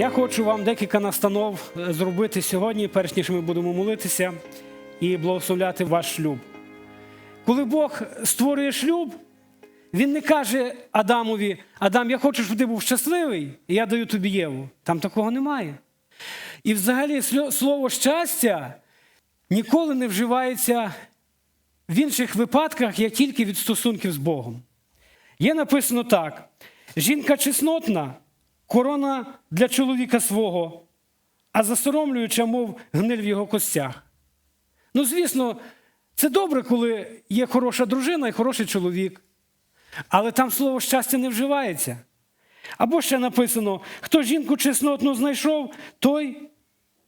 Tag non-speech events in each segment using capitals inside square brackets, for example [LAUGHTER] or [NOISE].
Я хочу вам декілька настанов е, зробити сьогодні, перш ніж ми будемо молитися і благословляти ваш шлюб. Коли Бог створює шлюб, він не каже Адамові: Адам, я хочу, щоб ти був щасливий, і я даю тобі Єву. Там такого немає. І взагалі слово щастя ніколи не вживається в інших випадках, як тільки від стосунків з Богом. Є написано так: жінка чеснотна, корона для чоловіка свого, а засоромлююча, мов гниль в його костях. Ну, звісно, це добре, коли є хороша дружина і хороший чоловік. Але там слово щастя не вживається. Або ще написано: хто жінку чеснотну знайшов, той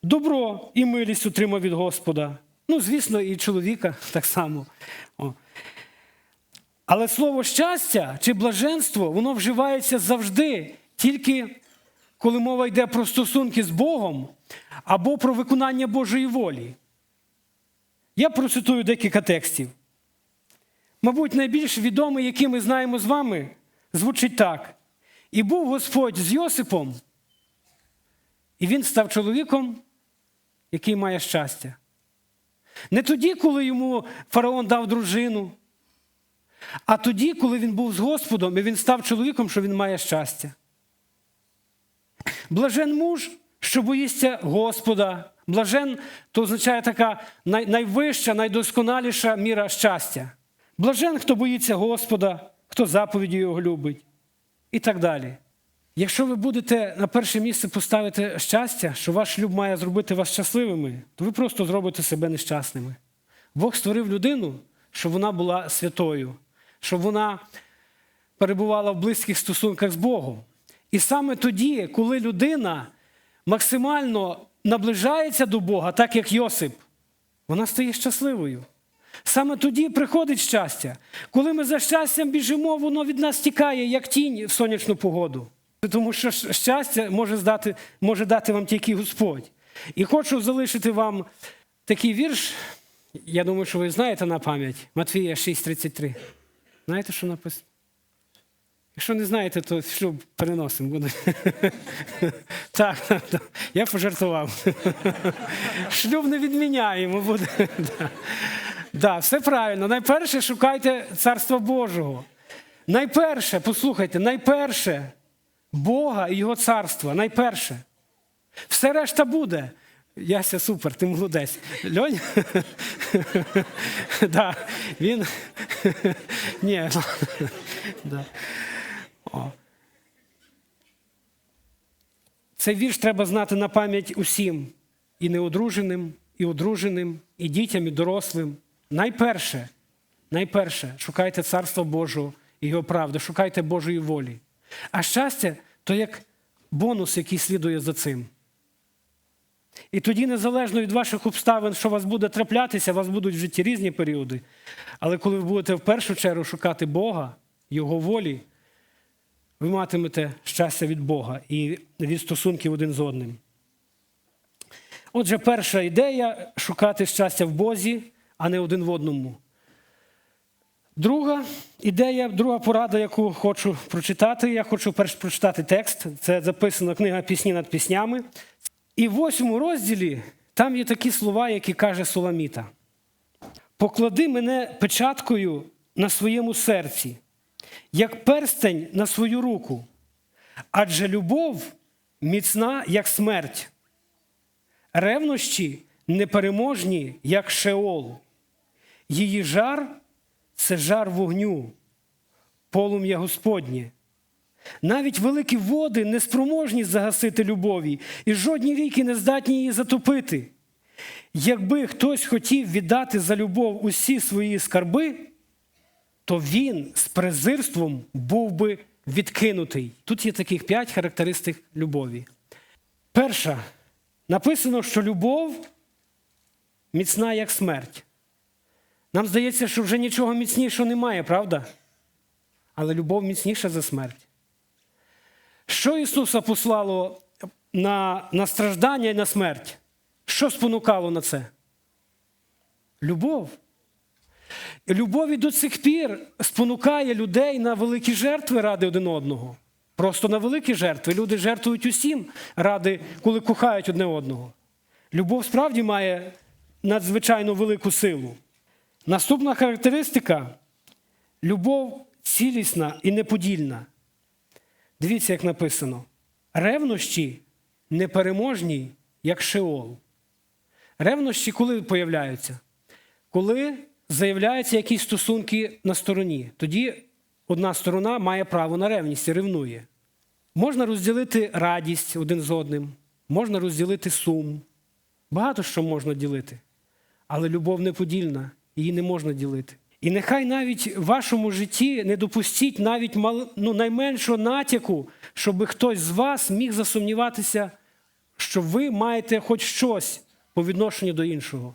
добро і милість отримав від Господа. Ну, звісно, і чоловіка так само. О. Але слово щастя чи блаженство, воно вживається завжди, тільки коли мова йде про стосунки з Богом або про виконання Божої волі. Я процитую декілька текстів. Мабуть, найбільш відомий, який ми знаємо з вами, звучить так: І був Господь з Йосипом, і він став чоловіком, який має щастя. Не тоді, коли йому фараон дав дружину, а тоді, коли він був з Господом, і він став чоловіком, що він має щастя. Блажен муж, що боїться Господа. Блажен то означає така найвища, найдосконаліша міра щастя. Блажен, хто боїться Господа, хто заповіді його любить, і так далі. Якщо ви будете на перше місце поставити щастя, що ваш шлюб має зробити вас щасливими, то ви просто зробите себе нещасними. Бог створив людину, щоб вона була святою, щоб вона перебувала в близьких стосунках з Богом. І саме тоді, коли людина максимально наближається до Бога, так як Йосип, вона стає щасливою. Саме тоді приходить щастя. Коли ми за щастям біжимо, воно від нас тікає, як тінь в сонячну погоду. Тому що щастя може, здати, може дати вам тільки Господь. І хочу залишити вам такий вірш. Я думаю, що ви знаєте на пам'ять Матвія 6,33. Знаєте, що написано? Якщо не знаєте, то шлюб переносимо. Буде. [LAUGHS] Так, так, я пожартував. [LAUGHS] Шлюб не відміняємо. Буде. [LAUGHS] Да, все правильно. Найперше шукайте Царства Божого. Найперше, послухайте, найперше Бога і Його царства. Найперше. Все решта буде. Яся супер, ти молодець. Льонь? да, він. Ні. О. Цей вірш треба знати на пам'ять усім, і неодруженим, і одруженим, і дітям, і дорослим. Найперше, найперше, шукайте Царства Божого і Його правди, шукайте Божої волі. А щастя то як бонус, який слідує за цим. І тоді, незалежно від ваших обставин, що вас буде траплятися, у вас будуть в житті різні періоди. Але коли ви будете в першу чергу шукати Бога, Його волі, ви матимете щастя від Бога і від стосунків один з одним. Отже, перша ідея шукати щастя в Бозі, а не один в одному. Друга ідея, друга порада, яку хочу прочитати. Я хочу перш прочитати текст. Це записана книга Пісні над піснями. І в восьмому розділі там є такі слова, які каже Соломіта: Поклади мене печаткою на своєму серці, як перстень на свою руку, адже любов міцна, як смерть, ревнощі непереможні, як шеол. Її жар це жар вогню, полум'я Господнє. Навіть великі води не спроможні загасити любові, і жодні ріки не здатні її затопити. Якби хтось хотів віддати за любов усі свої скарби, то він з презирством був би відкинутий. Тут є таких п'ять характеристик любові. Перша, написано, що любов міцна, як смерть. Нам здається, що вже нічого міцнішого немає, правда? Але любов міцніша за смерть. Що Ісуса послало на, на страждання і на смерть? Що спонукало на це? Любов. І любов і до цих пір спонукає людей на великі жертви ради один одного. просто на великі жертви. Люди жертвують усім ради, коли кохають одне одного. Любов справді має надзвичайно велику силу. Наступна характеристика любов цілісна і неподільна. Дивіться, як написано: ревнощі непереможні, як шеол. Ревнощі коли появляються? Коли заявляються якісь стосунки на стороні. Тоді одна сторона має право на ревність і ревнує. Можна розділити радість один з одним, можна розділити сум. Багато що можна ділити. Але любов неподільна, її не можна ділити. І нехай навіть в вашому житті не допустіть навіть ну, найменшого натяку, щоб хтось з вас міг засумніватися, що ви маєте хоч щось по відношенню до іншого.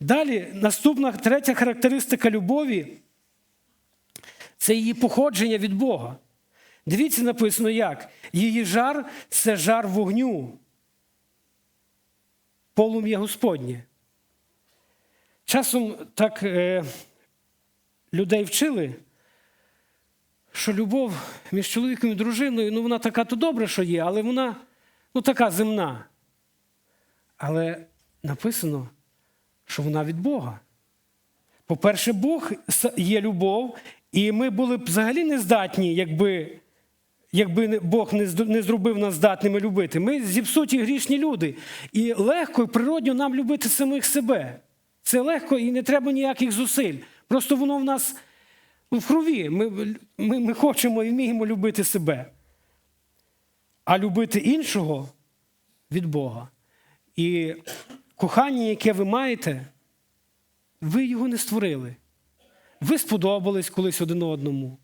Далі, наступна третя характеристика любові це її походження від Бога. Дивіться, написано як: її жар це жар вогню, полум'я Господнє. Часом так е, людей вчили, що любов між чоловіком і дружиною, ну вона така то добре, що є, але вона ну, така земна. Але написано, що вона від Бога. По-перше, Бог є любов, і ми були б взагалі не здатні, якби, якби Бог не зробив нас здатними любити. Ми зіпсуті грішні люди. І легко і природньо нам любити самих себе. Це легко і не треба ніяких зусиль. Просто воно в нас в крові. Ми, ми, ми хочемо і вміємо любити себе. А любити іншого від Бога. І кохання, яке ви маєте, ви його не створили. Ви сподобались колись один одному.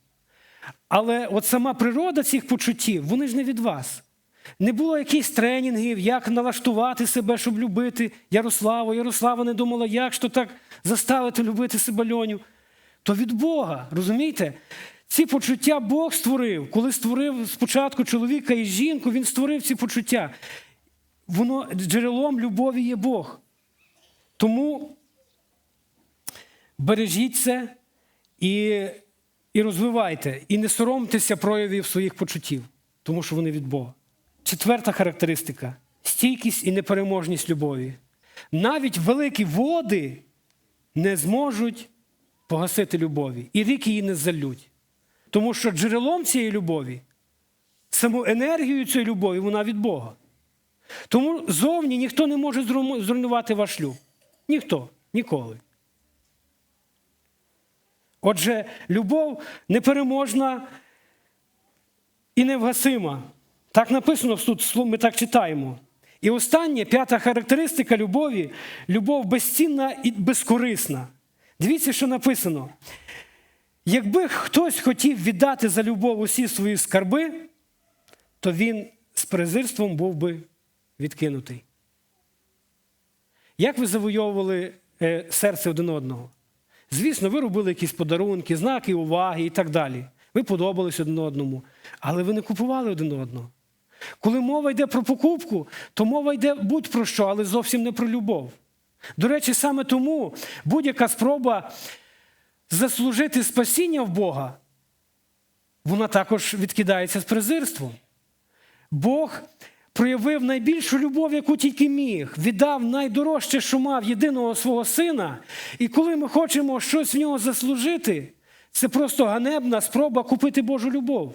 Але от сама природа цих почуттів, вони ж не від вас. Не було якихось тренінгів, як налаштувати себе, щоб любити Ярославу. Ярослава не думала, як то так заставити любити себе льоню. То від Бога, розумієте? Ці почуття Бог створив. Коли створив спочатку чоловіка і жінку, він створив ці почуття. Воно джерелом любові є Бог. Тому бережіть це і, і розвивайте, і не соромтеся проявів своїх почуттів, тому що вони від Бога. Четверта характеристика стійкість і непереможність любові. Навіть великі води не зможуть погасити любові, і ріки її не залють. Тому що джерелом цієї любові, саму енергію цієї любові, вона від Бога. Тому зовні ніхто не може зруйнувати ваш шлюб. Ніхто, ніколи. Отже, любов непереможна і невгасима. Так написано тут, ми так читаємо. І останнє, п'ята характеристика любові любов безцінна і безкорисна. Дивіться, що написано. Якби хтось хотів віддати за любов усі свої скарби, то він з презирством був би відкинутий. Як ви завойовували е, серце один одного? Звісно, ви робили якісь подарунки, знаки уваги і так далі. Ви подобались один одному, але ви не купували один одного. Коли мова йде про покупку, то мова йде будь-про що, але зовсім не про любов. До речі, саме тому будь-яка спроба заслужити спасіння в Бога, вона також відкидається з презирством. Бог проявив найбільшу любов, яку тільки міг, віддав найдорожче, що мав єдиного свого сина. І коли ми хочемо щось в нього заслужити, це просто ганебна спроба купити Божу любов.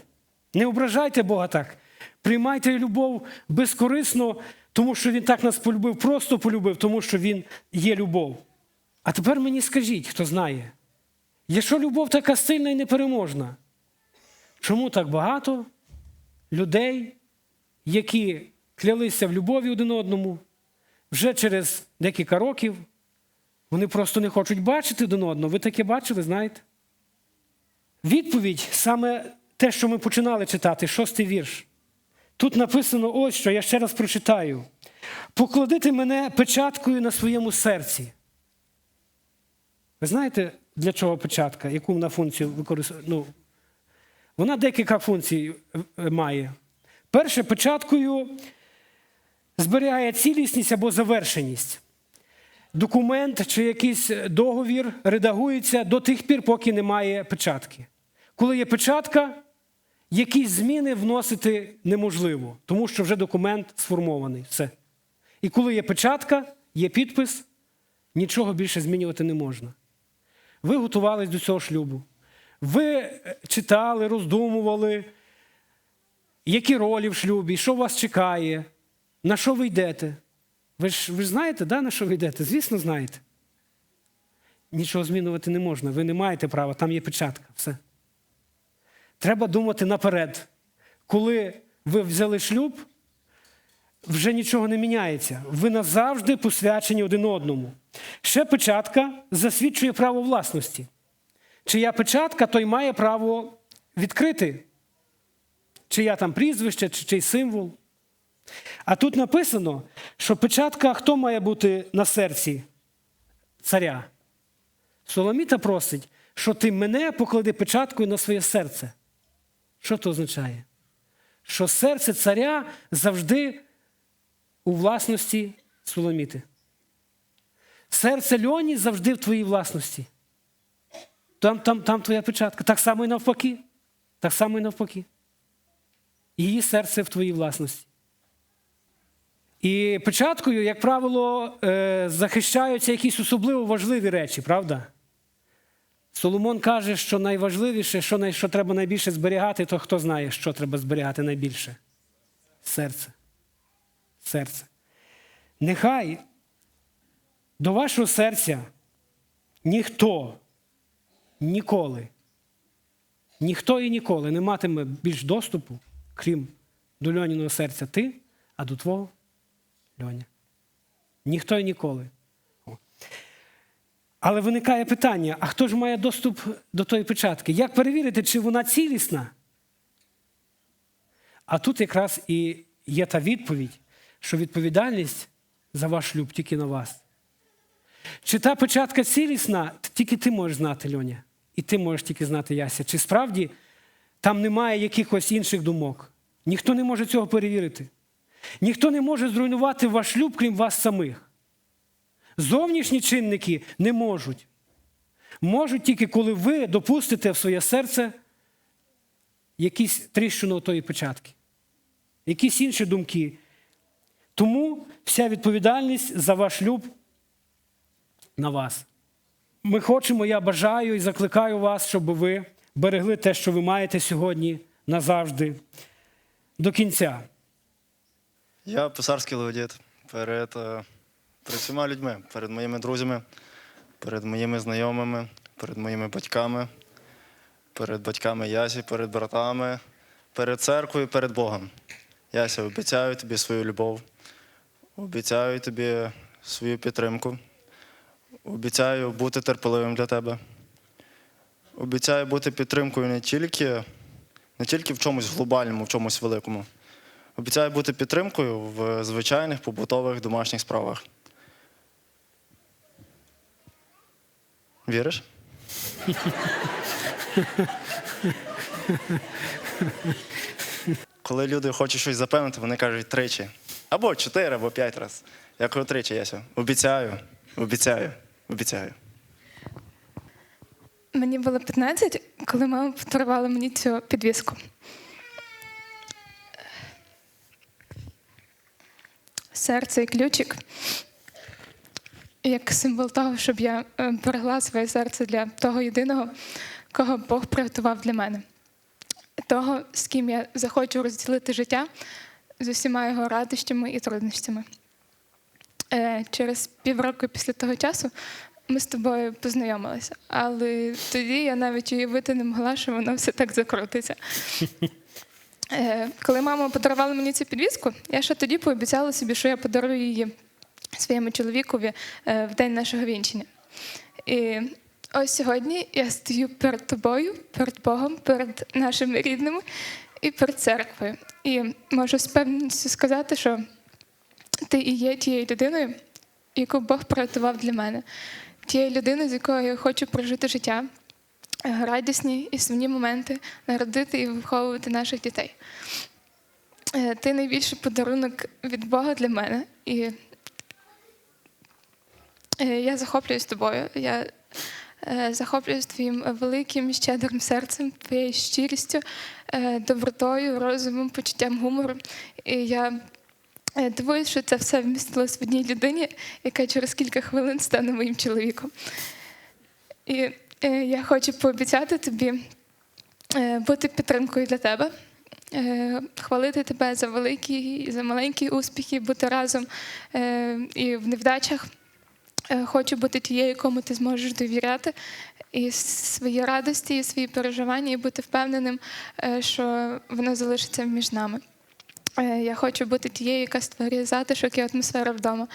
Не ображайте Бога так. Приймайте любов безкорисно, тому що Він так нас полюбив, просто полюбив, тому що Він є любов. А тепер мені скажіть, хто знає, якщо любов така сильна і непереможна, чому так багато людей, які клялися в любові один одному, вже через декілька років вони просто не хочуть бачити один одного. Ви таке бачили, знаєте? Відповідь саме те, що ми починали читати, шостий вірш. Тут написано ось що, я ще раз прочитаю. Покладити мене печаткою на своєму серці. Ви знаєте, для чого печатка, яку вона функцію використовує? Ну, вона декілька функцій е, має. Перше, печаткою зберігає цілісність або завершеність. Документ чи якийсь договір редагується до тих пір, поки немає печатки. Коли є печатка, якісь зміни вносити неможливо, тому що вже документ сформований. Все. І коли є печатка, є підпис, нічого більше змінювати не можна. Ви готувались до цього шлюбу. Ви е, читали, роздумували, які ролі в шлюбі, що вас чекає, на що ви йдете. Ви ж, ви ж знаєте, да, на що ви йдете? Звісно, знаєте. Нічого змінювати не можна. Ви не маєте права, там є печатка. Все. Треба думати наперед. Коли ви взяли шлюб, вже нічого не міняється. Ви назавжди посвячені один одному. Ще печатка засвідчує право власності. Чия печатка, той має право відкрити, чия там прізвище, чи чий символ. А тут написано, що печатка хто має бути на серці царя? Соломіта просить, що ти мене поклади печаткою на своє серце. Що це означає? Що серце царя завжди у власності Соломіти. Серце Льоні завжди в твоїй власності. Там, там, там твоя печатка. Так само і навпаки. Так само і навпаки. Її серце в твоїй власності. І печаткою, як правило, е, захищаються якісь особливо важливі речі, правда? Соломон каже, що найважливіше, що, най- що треба найбільше зберігати, то хто знає, що треба зберігати найбільше? Серце. Серце. Нехай до вашого серця ніхто ніколи, ніхто і ніколи не матиме більш доступу, крім до Льоніного серця ти, а до твого Льоня. Ніхто і ніколи. Але виникає питання: а хто ж має доступ до тої печатки? Як перевірити, чи вона цілісна? А тут якраз і є та відповідь, що відповідальність за ваш шлюб тільки на вас. Чи та печатка цілісна, тільки ти можеш знати, Льоня. І ти можеш тільки знати Яся. Чи справді там немає якихось інших думок? Ніхто не може цього перевірити. Ніхто не може зруйнувати ваш шлюб, крім вас самих. Зовнішні чинники не можуть. Можуть тільки, коли ви допустите в своє серце якісь тріщину тої печатки, якісь інші думки. Тому вся відповідальність за ваш шлюб на вас. Ми хочемо, я бажаю і закликаю вас, щоб ви берегли те, що ви маєте сьогодні назавжди до кінця. Я писарський леодіт перед, е, перед всіма людьми, перед моїми друзями, перед моїми знайомими, перед моїми батьками, перед батьками Ясі, перед братами, перед церквою, перед Богом. Яся, обіцяю тобі свою любов, обіцяю тобі свою підтримку, обіцяю бути терпеливим для тебе. Обіцяю бути підтримкою не тільки, не тільки в чомусь глобальному, в чомусь великому. Обіцяю бути підтримкою в звичайних побутових домашніх справах. Віриш? Коли люди хочуть щось запевнити, вони кажуть тричі. Або чотири, або п'ять разів. Я кажу тричі, Яся. Обіцяю, обіцяю, обіцяю. Мені було 15, коли мама подарувала мені цю підвіску. Серце і ключик як символ того, щоб я е, берегла своє серце для того єдиного, кого Бог приготував для мене. Того, з ким я захочу розділити життя з усіма його радощами і труднощами. Е, Через півроку після того часу ми з тобою познайомилися, але тоді я навіть уявити не могла, що воно все так закрутиться. [LAUGHS] Е, Коли мама подарувала мені цю підвіску, я ще тоді пообіцяла собі, що я подарую її своєму чоловікові е, в день нашого вінчення. І ось сьогодні я стою перед тобою, перед Богом, перед нашими рідними і перед церквою. І можу з певністю сказати, що ти і є тією людиною, яку Бог приготував для мене, тією людиною, з якою я хочу прожити життя, радісні і сумні моменти, народити і виховувати наших дітей. Е, Ти найбільший подарунок від Бога для мене. І е, я захоплююсь тобою. Я Е, Захоплююсь твоїм великим щедрим серцем, твоєю щирістю, добротою, розумом, почуттям гумору. І я дивуюсь, що це все вмістилось в одній людині, яка через кілька хвилин стане моїм чоловіком. І я хочу пообіцяти тобі е, бути підтримкою для тебе, е, хвалити тебе за великі і за маленькі успіхи, бути разом е, і в невдачах. Е, Хочу бути тією, кому ти зможеш довіряти, і свої радості, і свої переживання, і бути впевненим, е, що воно залишиться між нами. Е, Я хочу бути тією, яка створює затишок і атмосферу вдома.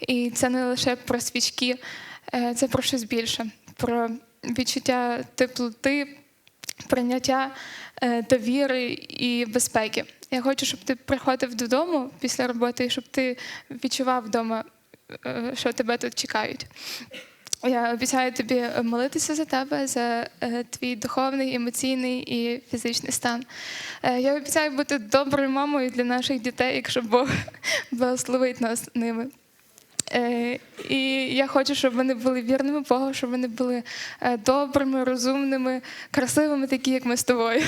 І це не лише про свічки, е, це про щось більше, про відчуття теплоти, прийняття е, довіри і безпеки. Я хочу, щоб ти приходив додому після роботи, і щоб ти відчував вдома, е, що тебе тут чекають. Я обіцяю тобі молитися за тебе, за е, твій духовний, емоційний і фізичний стан. Е, я обіцяю бути доброю мамою для наших дітей, якщо Бог [LAUGHS] благословить нас ними. Е, і я хочу, щоб вони були вірними Богу, щоб вони були е, добрими, розумними, красивими, такі, як ми з тобою.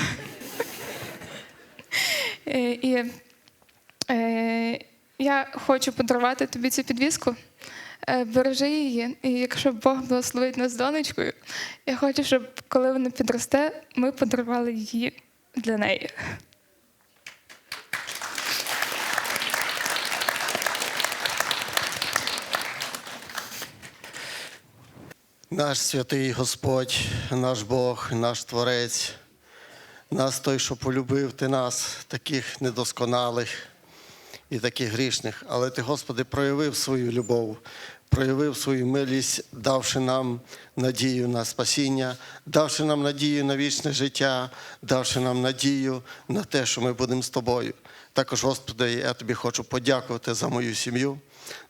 Е, І я хочу подарувати тобі цю підвіску. Бережи її, і якщо Бог благословить нас донечкою, я хочу, щоб коли вона підросте, ми подарували її для неї. Наш святий Господь, наш Бог, наш Творець, нас той, що полюбив ти нас, таких недосконалих і таких грішних. Але ти, Господи, проявив свою любов, проявив свою милість, давши нам надію на спасіння, давши нам надію на вічне життя, давши нам надію на те, що ми будемо з тобою. Також, Господи, я тобі хочу подякувати за мою сім'ю,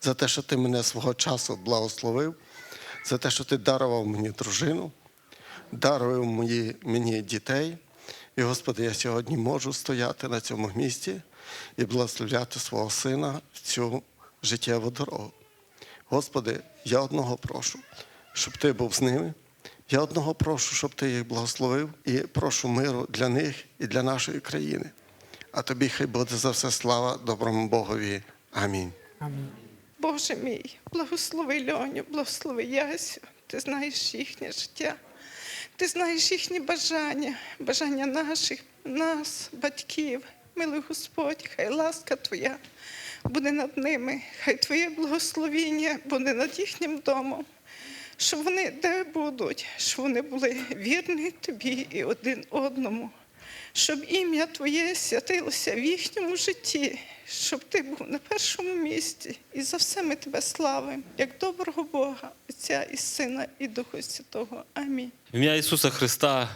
за те, що ти мене свого часу благословив за те, що ти дарував мені дружину, дарував мені, мені дітей. І, Господи, я сьогодні можу стояти на цьому місці і благословляти свого сина в цю життєву дорогу. Господи, я одного прошу, щоб ти був з ними. Я одного прошу, щоб ти їх благословив, і прошу миру для них і для нашої країни. А тобі хай буде за все слава доброму Богові. Амінь. Амінь. Боже мій, благослови Льоню, благослови Ясю. Ти знаєш їхнє життя. Ти знаєш їхні бажання, бажання наших, нас, батьків. Милий Господь, хай ласка Твоя буде над ними, хай Твоє благословіння буде над їхнім домом. Щоб вони де будуть, щоб вони були вірні тобі і один одному, щоб ім'я Твоє святилося в їхньому житті, щоб ти був на першому місці. І за все ми тебе славимо, як доброго Бога, Отця і Сина, і Духа Святого. Амінь. В ім'я Ісуса Христа,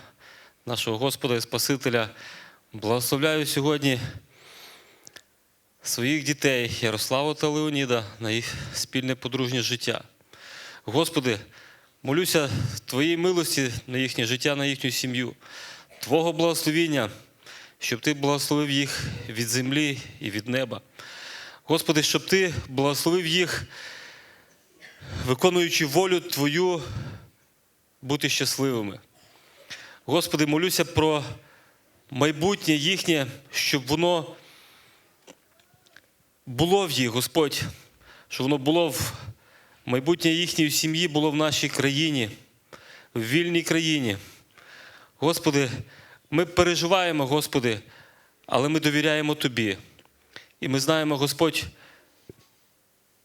нашого Господа і Спасителя, благословляю сьогодні своїх дітей Ярославу та Леоніда на їх спільне подружнє життя. Господи, молюся Твоїй милості на їхнє життя, на їхню сім'ю, Твого благословіння, щоб Ти благословив їх від землі і від неба. Господи, щоб Ти благословив їх, виконуючи волю Твою, бути щасливими. Господи, молюся про майбутнє їхнє, щоб воно було в їх, Господь, щоб воно було в майбутнє їхньої сім'ї, було в нашій країні, в вільній країні. Господи, ми переживаємо, Господи, але ми довіряємо Тобі. І ми знаємо, Господь,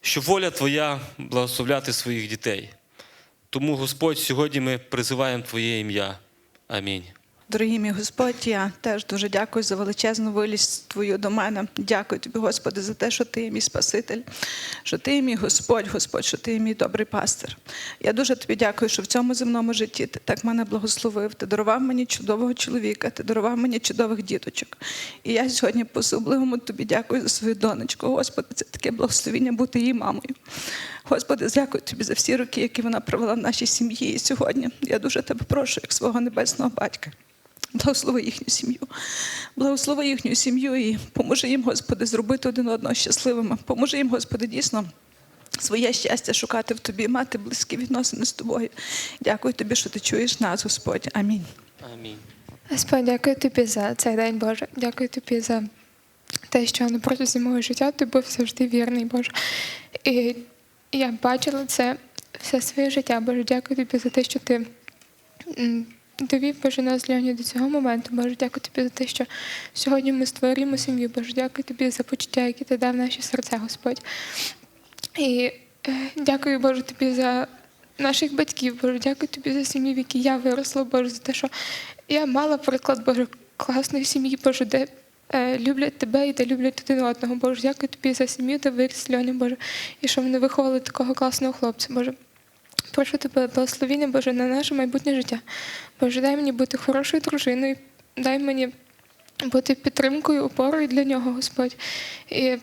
що воля Твоя благословляти своїх дітей. Тому, Господь, сьогодні ми призиваємо Твоє ім'я. Амінь. Дорогий мій Господь, я теж дуже дякую за величезну вилість Твою до мене. Дякую тобі, Господи, за те, що ти є мій Спаситель, що ти мій Господь, Господь, що ти мій добрий пастир. Я дуже тобі дякую, що в цьому земному житті ти так мене благословив. Ти дарував мені чудового чоловіка, ти дарував мені чудових діточок. І я сьогодні по особливому тобі дякую за свою донечку. Господи, це таке благословіння бути її мамою. Господи, дякую тобі за всі роки, які вона провела в нашій сім'ї. І сьогодні я дуже тебе прошу, як свого небесного батька. Благослови їхню сім'ю, благослови їхню сім'ю і поможи їм, Господи, зробити один одного щасливими. Поможи їм, Господи, дійсно своє щастя шукати в тобі, мати близькі відносини з тобою. Дякую тобі, що ти чуєш нас, Господь. Амінь. Амінь. Господь, дякую тобі за цей день, Боже. Дякую тобі за те, що на протязі мого життя ти був завжди вірний, Боже. І я бачила це все своє життя, Боже. Дякую тобі за те, що ти довів Боже нас Льоні до цього моменту. Боже, дякую тобі за те, що сьогодні ми створюємо сім'ю. Боже, дякую тобі за почуття, які ти дав наші серця, Господь. І е, дякую, Боже, тобі за наших батьків, Боже, дякую тобі за сім'ю, в якій я виросла, Боже, за те, що я мала приклад, Боже, класної сім'ї, Боже, де е, люблять тебе і де люблять один одного. Боже, дякую тобі за сім'ю, де виріс Льоня, Боже, і що вони виховали такого класного хлопця, Боже. Прошу тебе, благословіння, Боже, на наше майбутнє життя. Боже, дай мені бути хорошою дружиною, дай мені бути підтримкою, опорою для нього, Господь. І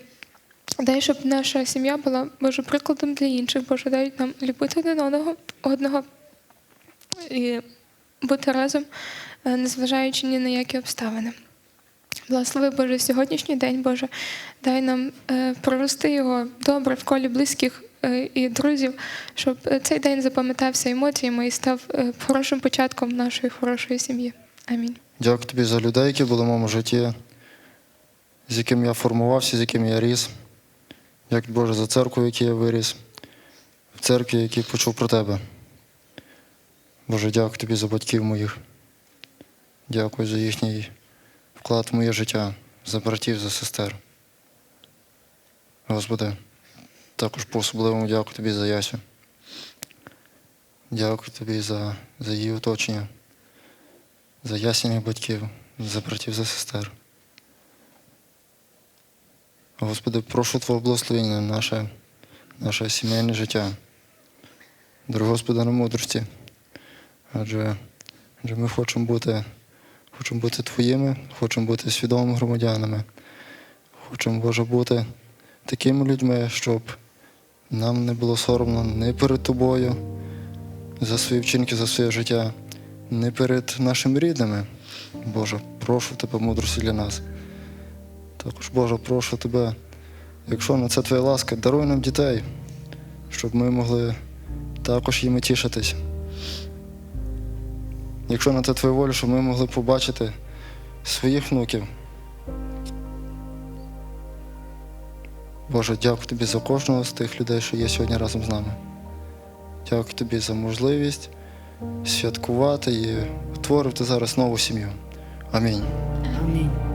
дай, щоб наша сім'я була Боже прикладом для інших. Боже, дай нам любити один одного, одного і бути разом, е, незважаючи ні на які обставини. Благослови Боже сьогоднішній день, Боже, дай нам е, провести його добре в колі близьких і друзів, щоб е, цей день запам'ятався емоціями і став е, хорошим початком нашої хорошої сім'ї. Амінь. Дякую тобі за людей, які були в моєму житті, з яким я формувався, з яким я ріс. Дякую Боже за церкву, якій я виріс, в церкві, в якій почув про тебе. Боже, дякую тобі за батьків моїх. Дякую за їхній вклад в моє життя, за братів, за сестер. Господи, також по-особливому дякую тобі за Ясю. Дякую тобі за, за її оточення за ясених батьків, за братів, за сестер. Господи, прошу Твого благословення на наше, наше сімейне життя. Дорогі Господи, на мудрості. Адже, адже ми хочемо бути, хочемо бути Твоїми, хочемо бути свідомими громадянами. Хочемо, Боже, бути такими людьми, щоб нам не було соромно не перед Тобою за свої вчинки, за своє життя, не перед нашими рідними. Боже, прошу тебе мудрості для нас. Також, Боже, прошу тебе, якщо на це твоя ласка, даруй нам дітей, щоб ми могли також їми тішитись. Якщо на це твоя воля, щоб ми могли побачити своїх внуків. Боже, дякую тобі за кожного з тих людей, що є сьогодні разом з нами. Дякую тобі за можливість святкувати і утворити зараз нову сім'ю. Амінь. Амінь.